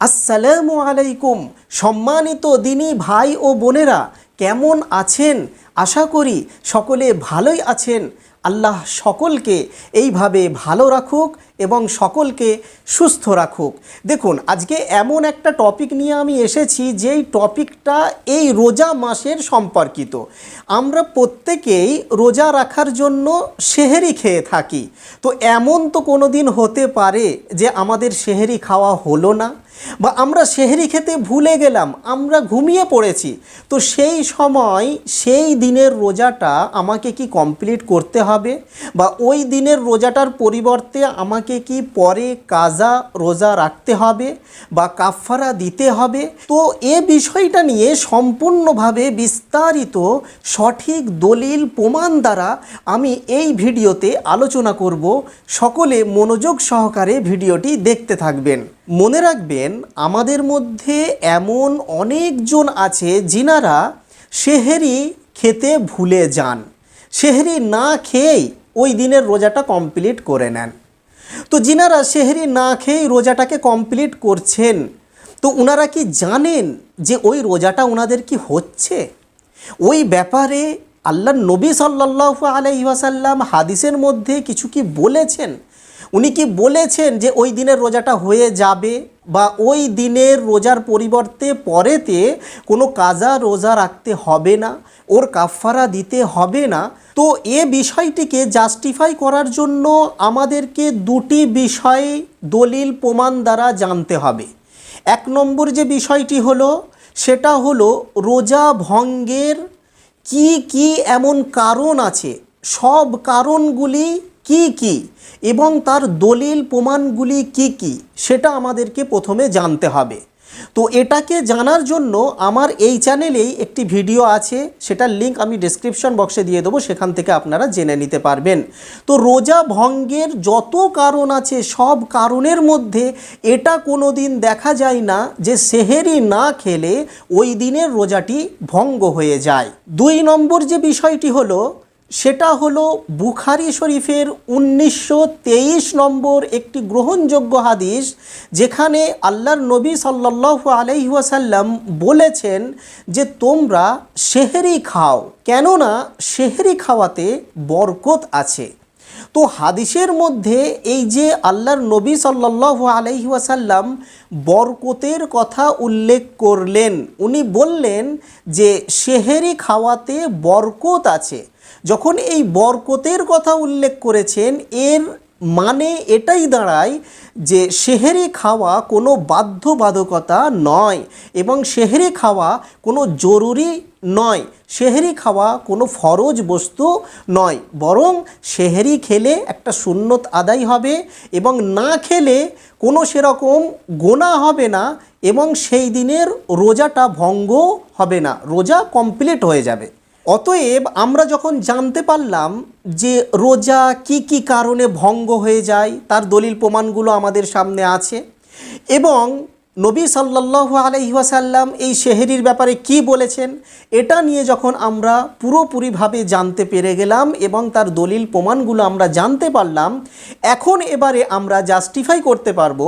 আসসালামু আলাইকুম। সম্মানিত দিনী ভাই ও বোনেরা, কেমন আছেন? আশা করি সকলে ভালোই আছেন। আল্লাহ সকলকে এইভাবে ভালো রাখুক এবং সকলকে সুস্থ রাখুক। দেখুন, আজকে এমন একটা টপিক নিয়ে আমি এসেছি, যেই টপিকটা এই রোজা মাসের সম্পর্কিত। আমরা প্রত্যেকেই রোজা রাখার জন্য সেহেরি খেয়ে থাকি। তো এমন তো কোনো দিন হতে পারে যে আমাদের সেহেরি খাওয়া হলো না, বা আমরা সেহেরি খেতে ভুলে গেলাম, আমরা ঘুমিয়ে পড়েছি। তো সেই সময় সেই দিনের রোজাটা আমাকে কি কমপ্লিট করতে হবে, বা ওই দিনের রোজাটার পরিবর্তে আমাকে কি পরে কাজা রোজা রাখতে হবে বা কাফারা দিতে হবে? তো এ বিষয়টা নিয়ে সম্পূর্ণভাবে বিস্তারিত সঠিক দলিল প্রমাণ দ্বারা আমি এই ভিডিওতে আলোচনা করব। সকলে মনোযোগ সহকারে ভিডিওটি দেখতে থাকবেন। মনে রাখবেন, আমাদের মধ্যে এমন অনেকজন আছে যিনারা সেহেরি খেতে ভুলে যান। সেহেরি না খেয়েই ওই দিনের রোজাটা কমপ্লিট করে নেন। তো যিনারা সেহরি না খেয়েই রোজাটাকে কমপ্লিট করছেন। তো ওনারা কি জানেন যে ওই রোজাটা ওনাদের কি হচ্ছে? ওই ব্যাপারে আল্লাহ নবী সাল্লাহ আলহিহাসাল্লাম হাদিসের মধ্যে কিছু কি বলেছেন? উনি কি বলেছেন যে ওই দিনের রোজাটা হয়ে যাবে বা ওই দিনের রোজার পরিবর্তে পরেতে কোনো কাজা রোজা রাখতে হবে না, ওর কাফারা দিতে হবে না? তো এ বিষয়টিকে জাস্টিফাই করার জন্য আমাদেরকে দুটি বিষয় দলিল প্রমাণ দ্বারা জানতে হবে। এক নম্বর যে বিষয়টি হলো, সেটা হলো রোজা ভঙ্গের কি কি এমন কারণ আছে? সব কারণগুলি কি কি এবং তার দলিল প্রমাণগুলি কি কি সেটা আমাদেরকে প্রথমে জানতে হবে। তো এটাকে জানার জন্য আমার এই চ্যানেলেই একটি ভিডিও আছে, সেটার লিঙ্ক আমি ডিসক্রিপশন বক্সে দিয়ে দেবো, সেখান থেকে আপনারা জেনে নিতে পারবেন। তো রোজা ভঙ্গের যত কারণ আছে, সব কারণের মধ্যে এটা কোনো দিন দেখা যায় না যে সেহেরি না খেলে ওই দিনের রোজাটি ভঙ্গ হয়ে যায়। দুই নম্বর যে বিষয়টি হলো সেটা হলো বুখারি শরীফের উনিশশো তেইশ নম্বর একটি গ্রহণযোগ্য হাদিস, যেখানে আল্লাহর নবী সাল্লাহ আলহিহাসাল্লাম বলেছেন যে তোমরা সেহেরি খাও, কেননা সেহেরি খাওয়াতে বরকত আছে। তো হাদিসের মধ্যে এই যে আল্লাহর নবী সাল্লাহ আলহিহাসাল্লাম বরকতের কথা উল্লেখ করলেন, উনি বললেন যে সেহেরি খাওয়াতে বরকত আছে। যখন এই বরকতের কথা উল্লেখ করেছেন, এর মানে এটাই দাঁড়ায় যে সেহেরি খাওয়া কোনো বাধ্যবাধকতা নয় এবং সেহেরি খাওয়া কোনো জরুরি নয়। সেহেরি খাওয়া কোনো ফরজ বস্তু নয়, বরং সেহেরি খেলে একটা সুন্নত আদায় হবে এবং না খেলে কোনো সেরকম গোনা হবে না এবং সেই দিনের রোজাটা ভঙ্গ হবে না, রোজা কমপ্লিট হয়ে যাবে। অতএব আমরা যখন জানতে পারলাম যে রোজা কি কি কারণে ভঙ্গ হয়ে যায়, তার দলিল প্রমাণগুলো আমাদের সামনে আছে এবং নবী সাল্লাহ আলহিহাসাল্লাম এই শেহেরির ব্যাপারে কি বলেছেন? এটা নিয়ে যখন আমরা পুরোপুরিভাবে জানতে পেরে গেলাম এবং তার দলিল প্রমাণগুলো আমরা জানতে পারলাম, এখন এবারে আমরা জাস্টিফাই করতে পারব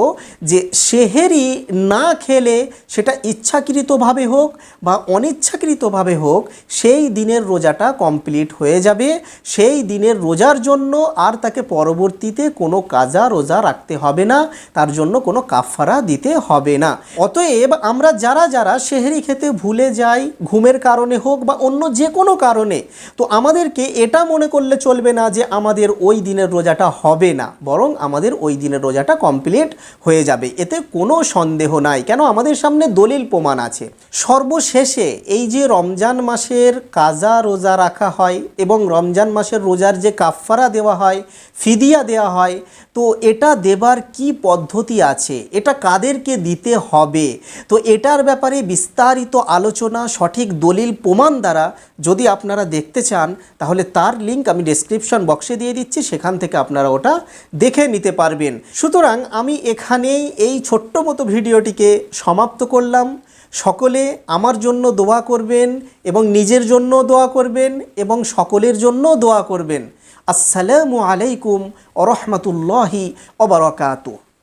যে শেহেরি না খেলে সেটা ইচ্ছাকৃতভাবে হোক বা অনিচ্ছাকৃতভাবে হোক, সেই দিনের রোজাটা কমপ্লিট হয়ে যাবে। সেই দিনের রোজার জন্য আর তাকে পরবর্তীতে কোনো কাজা রোজা রাখতে হবে না। তার জন্য কোনো কাফারা দিতে হবে না। অতএব আমরা যারা যারা সেহেরি খেতে ভুলে যাই, ঘুমের কারণে হোক বা অন্য যে কোনো কারণে, তো আমাদেরকে এটা মনে করলে চলবে না যে আমাদের ওই দিনের রোজাটা হবে না, বরং আমাদের ওই দিনের রোজাটা কমপ্লিট হয়ে যাবে। এতে কোনো সন্দেহ নাই। কেন? আমাদের সামনে দলিল প্রমাণ আছে। সর্বশেষে এই যে রমজান মাসের কাজা রোজা রাখা হয় এবং রমজান মাসের রোজার যে কাফফারা দেওয়া হয়, ফিদিয়া দেওয়া হয়, তো এটা দেবার কি পদ্ধতি আছে? এটা কাদেরকে দিতে হবে। তো এটার ব্যাপারে বিস্তারিত আলোচনা, সঠিক দলিল, প্রমাণ দ্বারা যদি আপনারা দেখতে চান, তাহলে তার লিঙ্ক আমি ডেসক্রিপশন বক্সে দিয়ে দিচ্ছি, সেখান থেকে আপনারা ওটা দেখে নিতে পারবেন। সুতরাং আমি এখানেই এই ছোট্ট মতো ভিডিওটিকে সমাপ্ত করলাম। সকলে আমার জন্য দোয়া করবেন এবং নিজের জন্য দোয়া করবেন এবং সকলের জন্য দোয়া করবেন। আসসালামু আলাইকুম ওরহমতুল্লাহি ওবরাকাতুহ